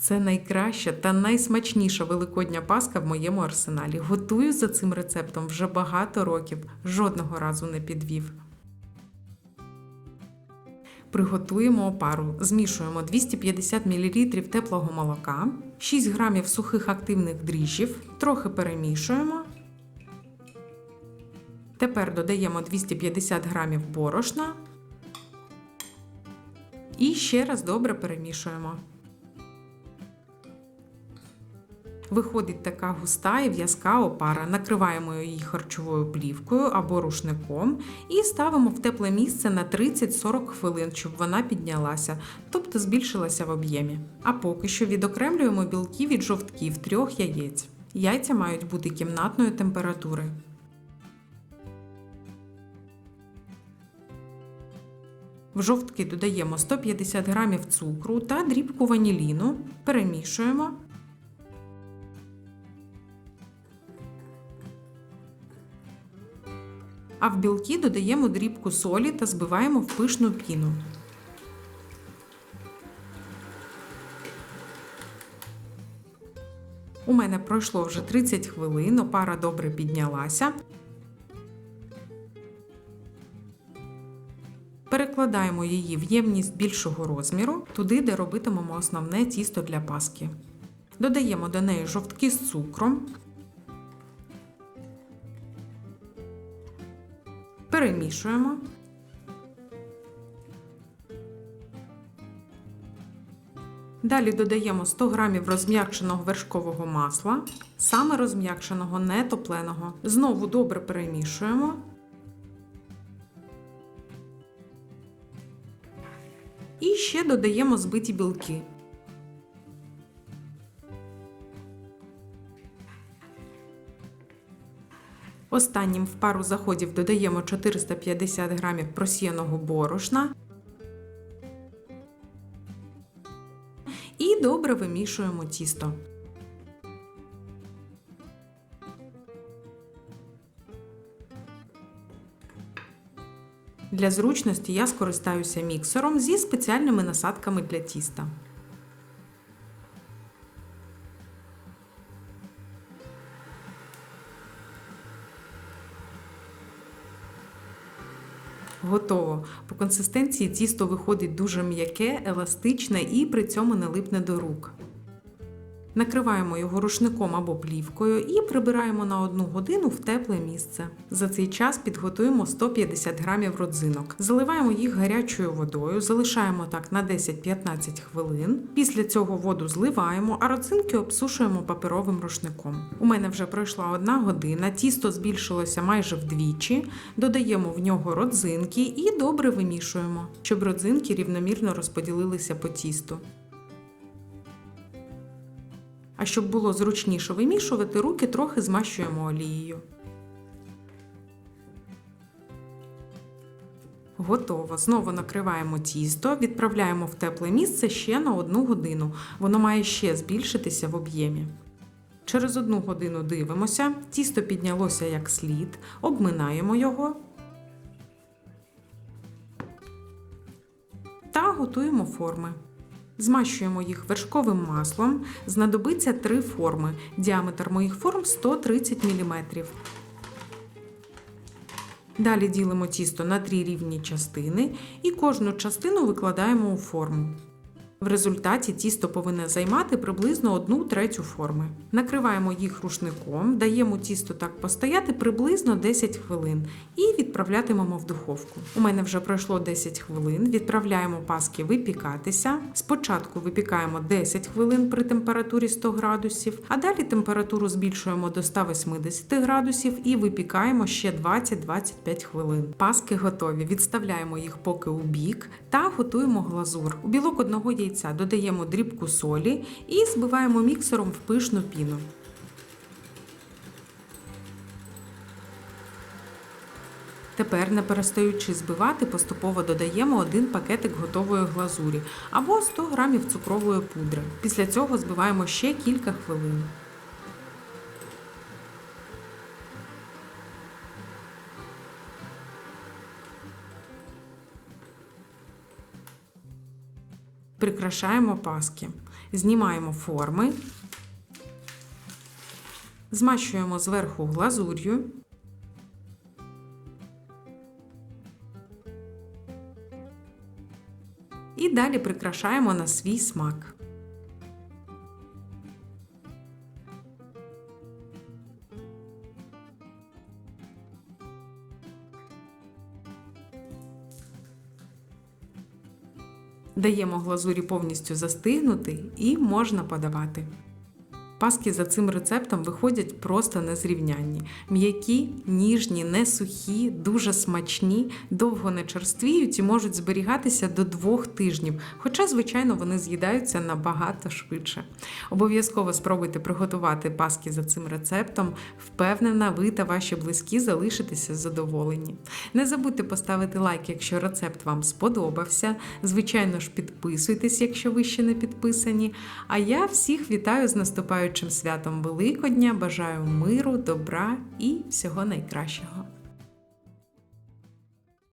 Це найкраща та найсмачніша великодня паска в моєму арсеналі. Готую за цим рецептом вже багато років, жодного разу не підвів. Приготуємо опару. Змішуємо 250 мл теплого молока, 6 г сухих активних дріжджів, трохи перемішуємо. Тепер додаємо 250 г борошна і ще раз добре перемішуємо. Виходить така густа і в'язка опара. Накриваємо її харчовою плівкою або рушником і ставимо в тепле місце на 30-40 хвилин, щоб вона піднялася, тобто збільшилася в об'ємі. А поки що відокремлюємо білки від жовтків трьох яєць. Яйця мають бути кімнатної температури. В жовтки додаємо 150 г цукру та дрібку ваніліну, перемішуємо. А в білки додаємо дрібку солі та збиваємо в пишну піну. У мене пройшло вже 30 хвилин, опара добре піднялася. Перекладаємо її в ємність більшого розміру, туди, де робитимемо основне тісто для паски. Додаємо до неї жовтки з цукром. Перемішуємо. Далі додаємо 100 г розм'якшеного вершкового масла, саме розм'якшеного, не топленого. Знову добре перемішуємо. І ще додаємо збиті білки. Останнім в пару заходів додаємо 450 г просіяного борошна і добре вимішуємо тісто. Для зручності я скористаюся міксером зі спеціальними насадками для тіста. Готово. По консистенції тісто виходить дуже м'яке, еластичне і при цьому не липне до рук. Накриваємо його рушником або плівкою і прибираємо на одну годину в тепле місце. За цей час підготуємо 150 грамів родзинок. Заливаємо їх гарячою водою, залишаємо так на 10-15 хвилин. Після цього воду зливаємо, а родзинки обсушуємо паперовим рушником. У мене вже пройшла одна година, тісто збільшилося майже вдвічі. Додаємо в нього родзинки і добре вимішуємо, щоб родзинки рівномірно розподілилися по тісту. А щоб було зручніше вимішувати, руки трохи змащуємо олією. Готово. Знову накриваємо тісто, відправляємо в тепле місце ще на одну годину. Воно має ще збільшитися в об'ємі. Через одну годину дивимося, тісто піднялося як слід, обминаємо його та готуємо форми. Змащуємо їх вершковим маслом. Знадобиться три форми. Діаметр моїх форм 130 мм. Далі ділимо тісто на три рівні частини і кожну частину викладаємо у форму. В результаті тісто повинне займати приблизно 1 третю форми. Накриваємо їх рушником, даємо тісто так постояти приблизно 10 хвилин і відправлятимемо в духовку. У мене вже пройшло 10 хвилин. Відправляємо паски випікатися. Спочатку випікаємо 10 хвилин при температурі 100 градусів, а далі температуру збільшуємо до 180 градусів і випікаємо ще 20-25 хвилин. Паски готові. Відставляємо їх поки у бік та готуємо глазур. У білок одного яйця додаємо дрібку солі і збиваємо міксером в пишну піну. Тепер, не перестаючи збивати, поступово додаємо один пакетик готової глазурі або 100 грамів цукрової пудри. Після цього збиваємо ще кілька хвилин. Прикрашаємо паски. Знімаємо форми, змащуємо зверху глазур'ю. І далі прикрашаємо на свій смак. Даємо глазурі повністю застигнути і можна подавати. Паски за цим рецептом виходять просто незрівнянні. М'які, ніжні, не сухі, дуже смачні, довго не черствіють і можуть зберігатися до двох тижнів, хоча, звичайно, вони з'їдаються набагато швидше. Обов'язково спробуйте приготувати паски за цим рецептом. Впевнена, ви та ваші близькі залишитеся задоволені. Не забудьте поставити лайк, якщо рецепт вам сподобався. Звичайно ж, підписуйтесь, якщо ви ще не підписані. А я всіх вітаю з наступаючим святом Великодня. Бажаю миру, добра і всього найкращого.